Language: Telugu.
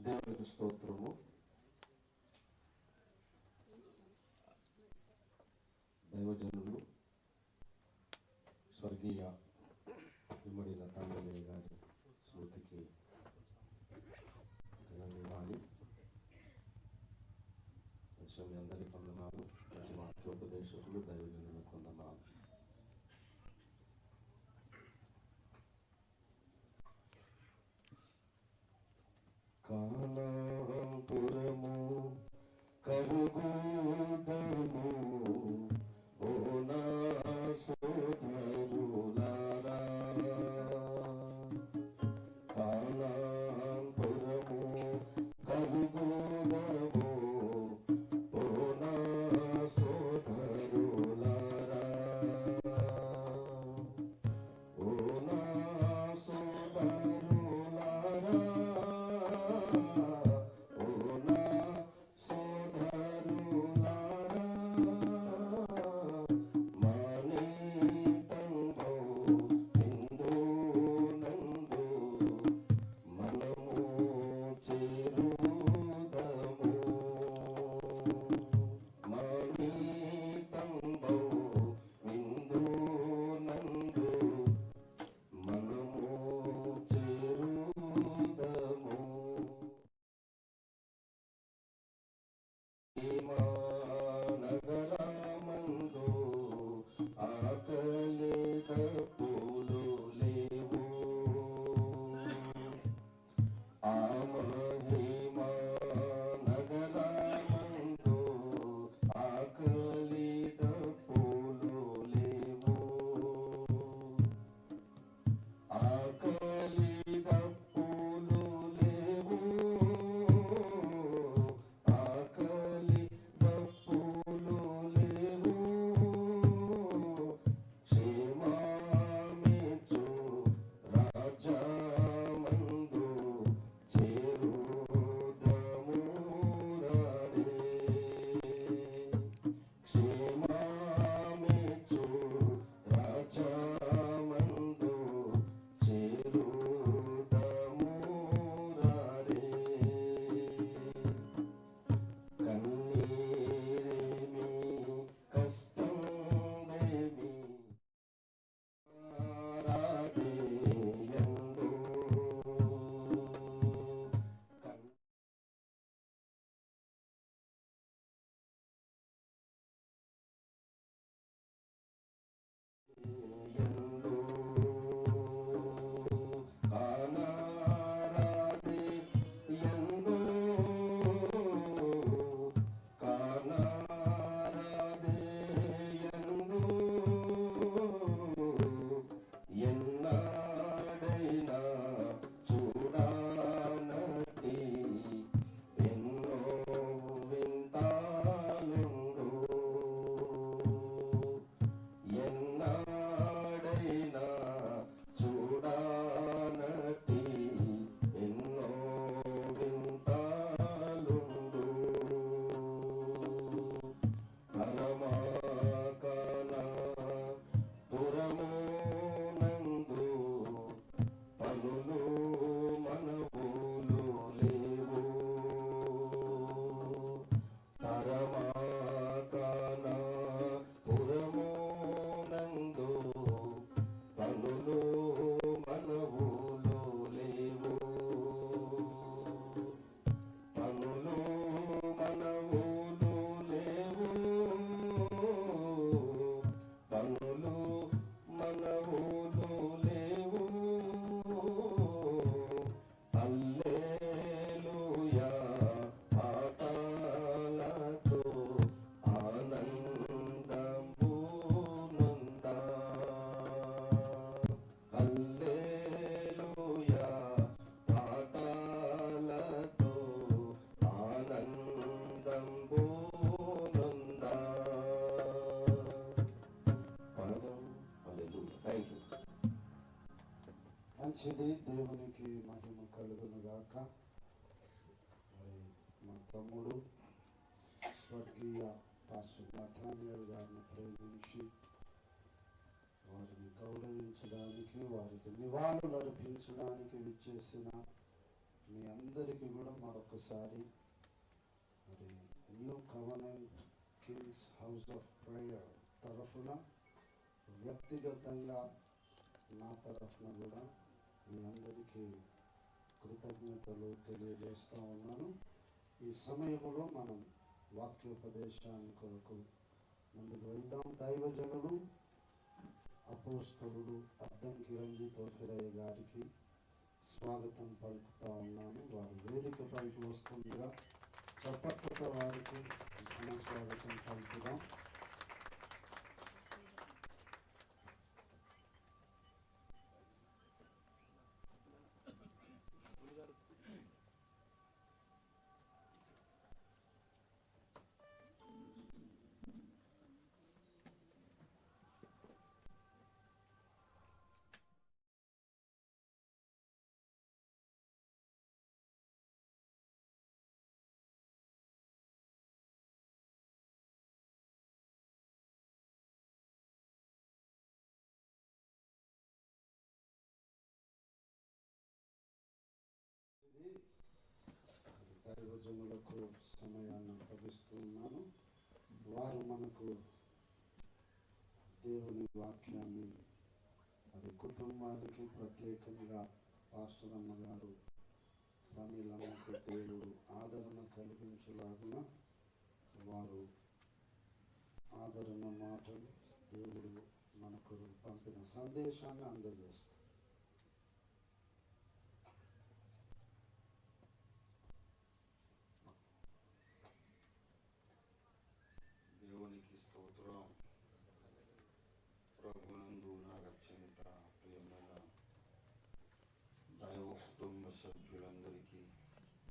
దేవునికి స్తోత్రము. దైవజనులు స్వర్గీయ ఇమ్మడి లతాంజలి గారి స్మృతికి ఇవ్వాలి కొంచెం అందరికీ God. మంచిది దేవునికి మహిమ కలుగునుగాక. మరి మా తమ్ముడు స్వర్గీయ పాస్టర్ నథానియల్ గారిని ప్రేమించి వారిని గౌరవించడానికి వారికి నివాళులు అర్పించడానికి విచ్చేసిన మీ అందరికీ కూడా మరొకసారి మరి new covenant kings house of prayer తరఫున వ్యక్తిగతంగా నా తరఫున కూడా మీ కృతజ్ఞతలు తెలియజేస్తూ ఉన్నాను. ఈ సమయంలో మనం వాక్యోపదేశాన్ని కొరకు ముందుకు వెళ్దాం. దైవజనుడు అపోస్తలుడు అర్థం కిరంజీ తోటిరయ్య గారికి స్వాగతం పలుకుతా ఉన్నాను. వారు వేదిక పైకి వస్తుండగా చప్పట్లతో వారికి ఘన స్వాగతం పలుకుదాం. దైవజనులకు సమయాన్ని అప్పగిస్తున్నాను వారు మనకు దేవుని వాక్యాన్ని అది కుటుంబానికి ప్రత్యేకంగా పాస్టరమ్మ గారు ప్రమీలమ్మకు దేవుడు ఆదరణ కలిగించలాగున వారు ఆదరణ మాటలు దేవుడు మనకు పంపిన సందేశాన్ని అందజేస్తారు. donması, ölenleri